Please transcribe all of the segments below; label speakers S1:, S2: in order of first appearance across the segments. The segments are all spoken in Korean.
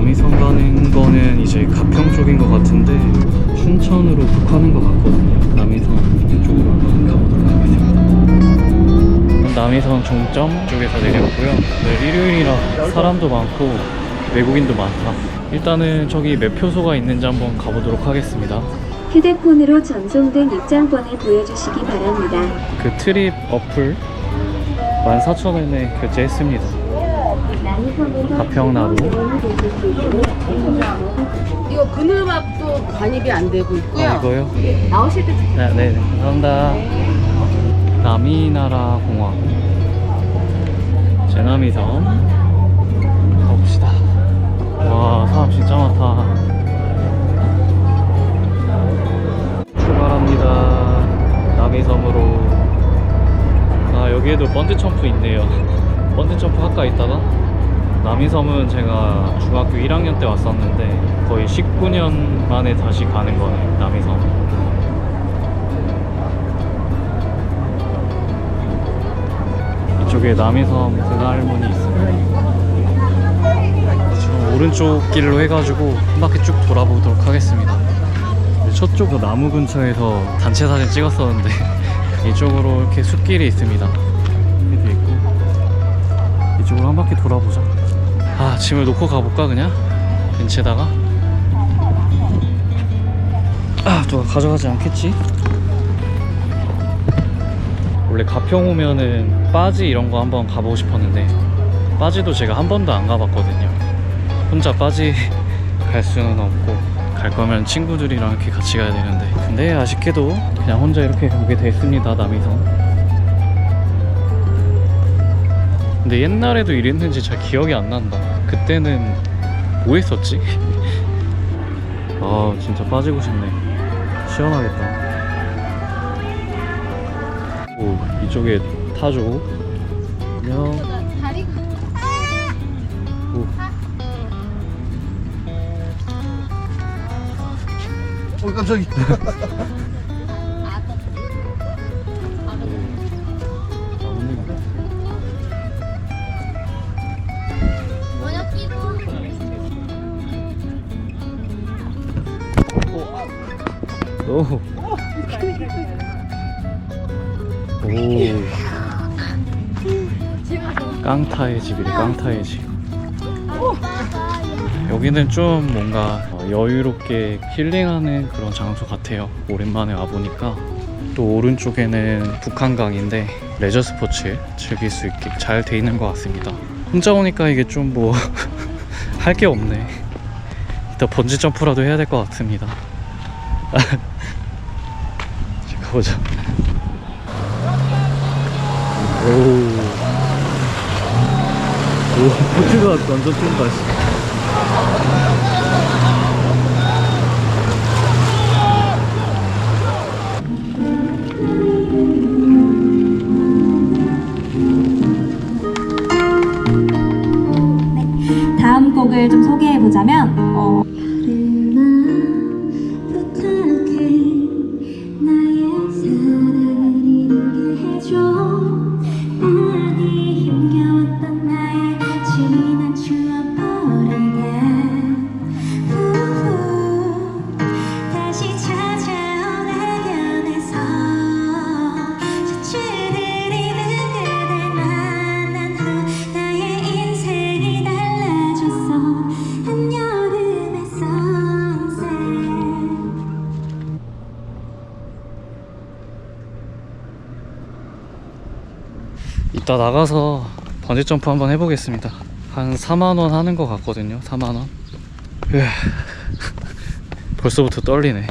S1: 남이섬 가는 거는 이제 가평 쪽인 것 같은데 춘천으로 북하는 것 같거든요. 남이섬 쪽으로 한번 가보도록 하겠습니다. 남이섬 종점 쪽에서 내렸고요. 네, 일요일이라 사람도 많고 외국인도 많다. 일단은 저기 매표소가 있는지 한번 가보도록 하겠습니다.
S2: 휴대폰으로 전송된 입장권을 보여주시기 바랍니다.
S1: 그 트립 어플 14,000원에 결제했습니다. 가평나루.
S3: 이거 그늘막도 관입이 안 되고 있고요.
S1: 아, 이거요?
S3: 나오실 때
S1: 네, 네, 네. 감사합니다. 남이나라 공항. 제남이섬. 가봅시다. 와, 사람 진짜 많다. 출발합니다. 남이섬으로. 아, 여기에도 번지 점프 있네요. 번지 점프 할까 있다가 남이섬은 제가 중학교 1학년 때 왔었는데 거의 19년 만에 다시 가는 거네요. 남이섬. 이쪽에 남이섬 등할문이 있어요. 지금 오른쪽 길로 해가지고 한 바퀴 쭉 돌아보도록 하겠습니다. 저쪽 나무 근처에서 단체 사진 찍었었는데 이쪽으로 이렇게 숲길이 있습니다. 여기도 있고 이쪽으로 한 바퀴 돌아보자. 아 짐을 놓고 가볼까 그냥 벤치에다가. 아 누가 가져가지 않겠지? 원래 가평 오면은 빠지 이런 거 한번 가보고 싶었는데 빠지도 제가 한 번도 안 가봤거든요. 혼자 빠지 갈 수는 없고 갈 거면 친구들이랑 이렇게 같이 가야 되는데 근데 아쉽게도 그냥 혼자 이렇게 오게 됐습니다 남이섬. 근데 옛날에도 이랬는지 잘 기억이 안 난다. 그때는 뭐 했었지? 아 진짜 빠지고 싶네. 시원하겠다. 오 이쪽에 타줘 안녕 오.
S4: 어 깜짝이
S1: 오. 깡타의 집이래 깡타의 집. 여기는 좀 뭔가 어, 여유롭게 힐링하는 그런 장소 같아요. 오랜만에 와보니까. 또 오른쪽에는 북한강인데 레저 스포츠 즐길 수 있게 잘 돼 있는 것 같습니다. 혼자 오니까 이게 좀 뭐 할 게 없네. 이따 번지 점프라도 해야 될 것 같습니다. 가보자 오. 오, 포트가 완전 뜬다, 씨. 이따 나가서 번지 점프 한번 해보겠습니다. 한 4만 원 하는 것 같거든요. 4만 원. 으아, 벌써부터 떨리네.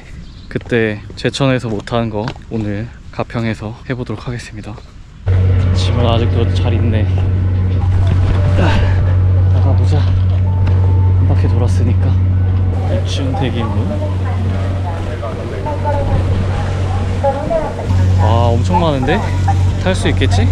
S1: 그때 제천에서 못하는 거 오늘 가평에서 해보도록 하겠습니다. 짐은 아직도 잘 있네. 아, 나가보자. 한 바퀴 돌았으니까. 2층 대기문. 아, 엄청 많은데? 탈 수 있겠지?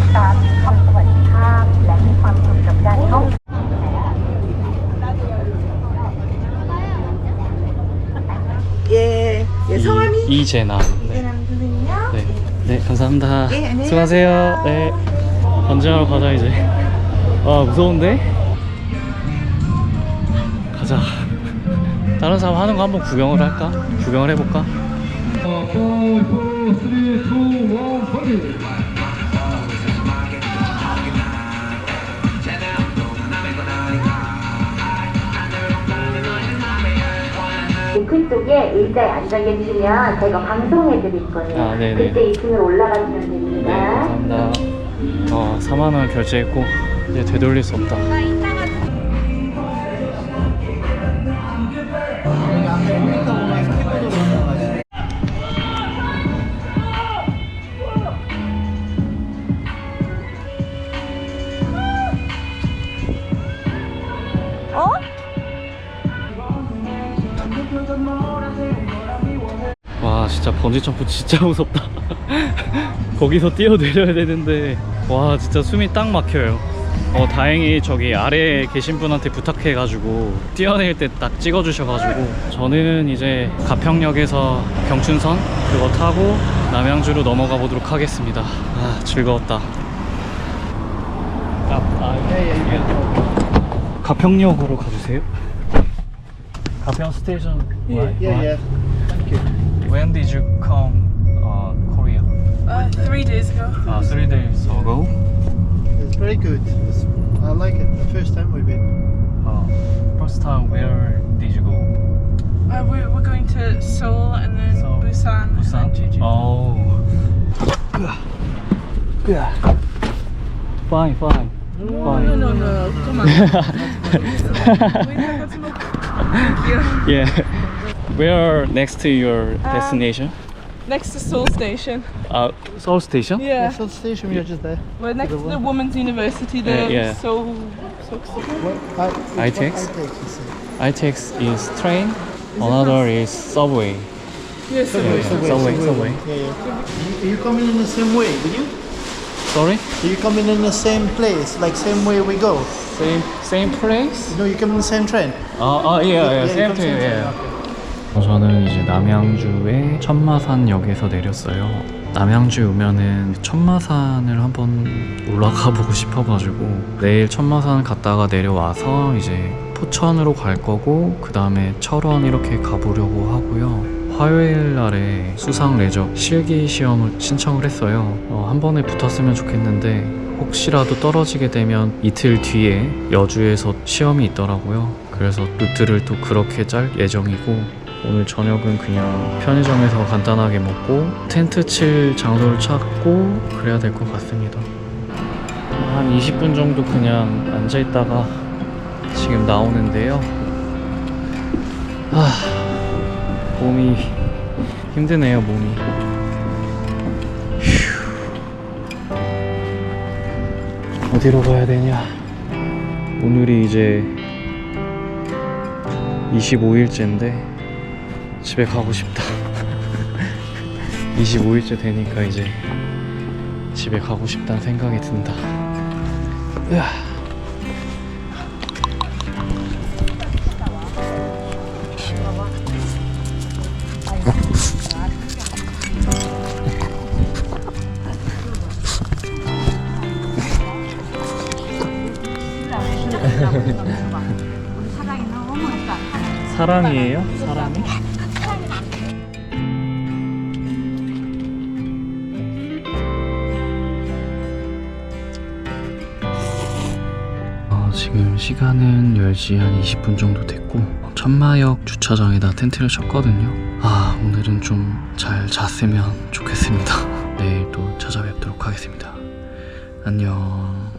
S3: 예, 예 성함이
S1: 이, 이재남. 네. 네. 네, 감사합니다.
S3: 예, 안녕히
S1: 수고하세요. 네. 번지하러 가자 이제. 아 무서운데? 가자. 다른 사람 하는 거 한번 구경을 할까? 구경을 해볼까?
S4: 그 쪽에 의자에 앉아 계시면 저희가 방송해 드릴 거예요.
S1: 아, 네네.
S4: 그때 2층으로 올라가시면
S1: 네,
S4: 됩니다.
S1: 감사합니다. 어, 4만 원 결제했고 이제 되돌릴 수 없다. 와 진짜 번지 점프 진짜 무섭다. 거기서 뛰어내려야 되는데 와 진짜 숨이 딱 막혀요. 어 다행히 저기 아래에 계신 분한테 부탁해가지고 뛰어낼 때딱 찍어주셔가지고 저는 이제 가평역에서 경춘선 그거 타고 남양주로 넘어가 보도록 하겠습니다. 아 즐거웠다. 아, 예. 가평역으로 가주세요. Papyeong station. Yeah, right?
S5: yeah, right? yeah. Thank you.
S1: When did you come uh, Korea?
S6: Uh, three days ago.
S1: Uh, three days ago.
S5: It's very good. It's, I like it. The first time we've been.
S1: Uh, first time. Where did you go?
S6: Uh, we're, we're going to Seoul and then Busan.
S1: Busan.
S6: Jeju.
S1: Oh. Yeah. Fine, fine.
S6: No,
S1: fine.
S6: no, no, no. Come on.
S1: yeah. Where are next to your destination?
S6: Next to Seoul Station.
S1: Uh, Seoul Station.
S6: Yeah,
S5: Yeah. So the station, we are just there.
S6: we're next
S5: the
S6: to the Women's University there.
S1: yeah.
S6: So, so, so.
S5: I,
S1: ITX?
S5: ITX is it?
S1: ITX is train. Another is subway.
S6: Yeah, so
S1: Yeah, subway, subway.
S5: Yeah, yeah. You, you coming in the same way, did you?
S1: Sorry?
S5: You coming in the same place, like same way we go?
S1: Same same place?
S5: No, you come in the same train.
S1: 아, 아, 예, 예,
S5: Yeah, you
S1: same
S5: come train.
S1: 예.
S5: Okay.
S1: 어, 저는 이제 남양주의 천마산역에서 내렸어요. 남양주에 오면은 천마산을 한번 올라가 보고 싶어가지고 내일 천마산 갔다가 내려와서 이제 포천으로 갈 거고 그 다음에 철원 이렇게 가보려고 하고요. 화요일 날에 수상 레저 실기 시험을 신청을 했어요. 어, 한 번에 붙었으면 좋겠는데 혹시라도 떨어지게 되면 이틀 뒤에 여주에서 시험이 있더라고요. 그래서 루트를 또 그렇게 짤 예정이고 오늘 저녁은 그냥 편의점에서 간단하게 먹고 텐트 칠 장소를 찾고 그래야 될 것 같습니다. 한 20분 정도 그냥 앉아 있다가 지금 나오는데요. 아, 몸이 힘드네요, 몸이. 휴. 어디로 가야 되냐? 오늘이 이제 25일째인데 집에 가고 싶다. 25일째 되니까 이제 집에 가고 싶다는 생각이 든다. 으아. 사랑이에요? 사랑이? 어, 지금 시간은 10시 한 20분 정도 됐고 천마역 주차장에다 텐트를 쳤거든요 아 오늘은 좀 잘 잤으면 좋겠습니다 내일 또 찾아뵙도록 하겠습니다 안녕